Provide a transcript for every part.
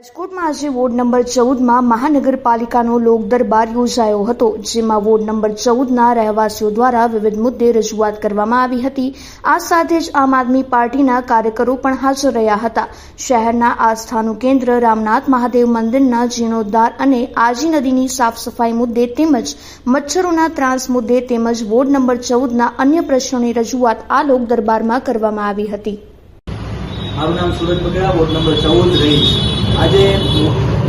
રાજકોટમાં આજે ward number ચૌદમાં મહાનગરપાલિકાનો લોક દરબાર યોજાયો હતો, જેમાં વોર્ડ નંબર ચૌદના રહેવાસીઓ દ્વારા વિવિધ મુદ્દે રજૂઆત કરવામાં આવી હતી. આ સાથે જ આમ આદમી પાર્ટીના કાર્યકરો પણ હાજર રહ્યા હતા. શહેરના આસ્થાનું કેન્દ્ર રામનાથ મહાદેવ મંદિરના જીર્ણોદ્ધાર અને આજી નદીની સાફ સફાઈ મુદ્દે તેમજ મચ્છરોના ત્રાસ મુદ્દે તેમજ વોર્ડ નંબર ચૌદના અન્ય પ્રશ્નોની રજૂઆત આ લોક દરબારમાં કરવામાં આવી હતી. મારું નામ સુરજ વોર્ડ નંબર ચૌદ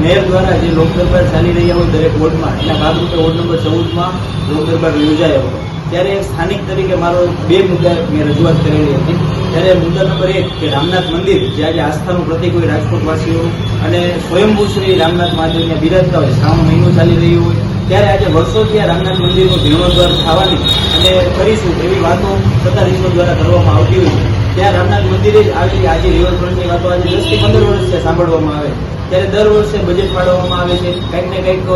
મેયર દ્વારા જે લોક દરબાર ચાલી રહ્યા હોય દરેક વોર્ડમાં, એના ભાગરૂપે વોર્ડ નંબર ચૌદમાં લોક દરબાર યોજાયો ત્યારે સ્થાનિક તરીકે મારો બે મુદ્દા મેં રજૂઆત કરેલી હતી. ત્યારે મુદ્દા નંબર એક કે રામનાથ મંદિર, જે આજે આસ્થાનું પ્રતિક હોય રાજકોટવાસીઓ અને સ્વયંભૂ શ્રી રામનાથ મહાદેવને બિરાજતા હોય, શ્રાવણ મહિનો ચાલી રહ્યો હોય, ત્યારે આજે વર્ષોથી આ રામનાથ મંદિરનો જીર્ણોદ્ધાર થવાની અને કરીશું એવી વાતો સત્તાધીશો દ્વારા કરવામાં આવતી હોય ત્યાં રામનાથ જ આવી આજે રિવરફ્રન્ટની વાતો આજે દસથી પંદર વર્ષથી સાંભળવામાં આવે. ત્યારે દર વર્ષે બજેટ ફાળવવામાં આવે છે, કંઈક ને કંઈક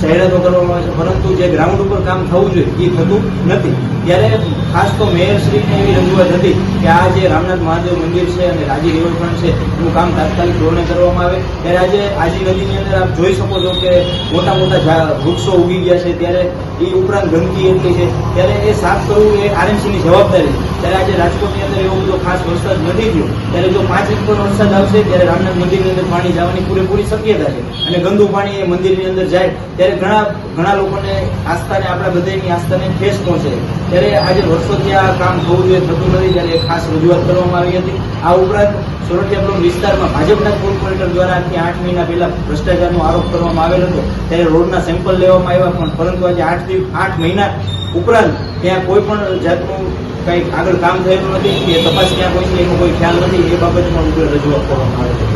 જાહેરાતો કરવામાં આવે છે. પરંતુ જે ગ્રાઉન્ડ ઉપર કામ થવું જોઈએ, એ થતું નથી. ત્યારે ખાસ તો મેયરશ્રીને એવી રજૂઆત હતી કે આ જે રામનાથ મહાદેવ મંદિર છે અને રાજી રિવરફ્રન્ટ છે, એનું કામ તાત્કાલિક ધોરણે કરવામાં આવે. ત્યારે આજે આજી નદીની અંદર આપ જોઈ શકો છો કે મોટા મોટા વૃક્ષો ઉગી ગયા છે. ત્યારે એ ઉપરાંત ગંદકી એટલી છે. ત્યારે એ સાફ કરવું એ આરએમસીની જવાબદારી છે. ત્યારે આજે રાજકોટની અંદર એવો બધો ખાસ વરસાદ નથી થયો ત્યારે જો પાંચ ઇંચ પર વરસાદ આવશે, ત્યારે રામનાથ મંદિરની અંદર પાણી જવાની પૂરેપૂરી શક્યતા છે. અને ગંદુ પાણી એ મંદિરની અંદર જાય, ત્યારે ઘણા ઘણા લોકોને આસ્થાને, આપણા બધાની આસ્થાને ઠેસ પહોંચે. ત્યારે આજે વર્ષોથી આ કામ થવું જોઈએ, થતું નથી ત્યારે ખાસ રજૂઆત કરવામાં આવી હતી. આ ઉપરાંત સોરઠિયા બ્લોક વિસ્તારમાં ભાજપના કોર્પોરેટર દ્વારા આજથી આઠ મહિના પહેલા ભ્રષ્ટાચારનો આરોપ કરવામાં આવેલ હતો, ત્યારે રોડના સેમ્પલ લેવામાં આવ્યા પણ, પરંતુ આજે આઠથી, આઠ મહિના ઉપરાંત ત્યાં કોઈ પણ જાતનું કંઈક આગળ કામ થયેલું નથી કે તપાસ ક્યાં છે એનો કોઈ ખ્યાલ નથી, એ બાબતમાં રજૂઆત કરવામાં આવે છે.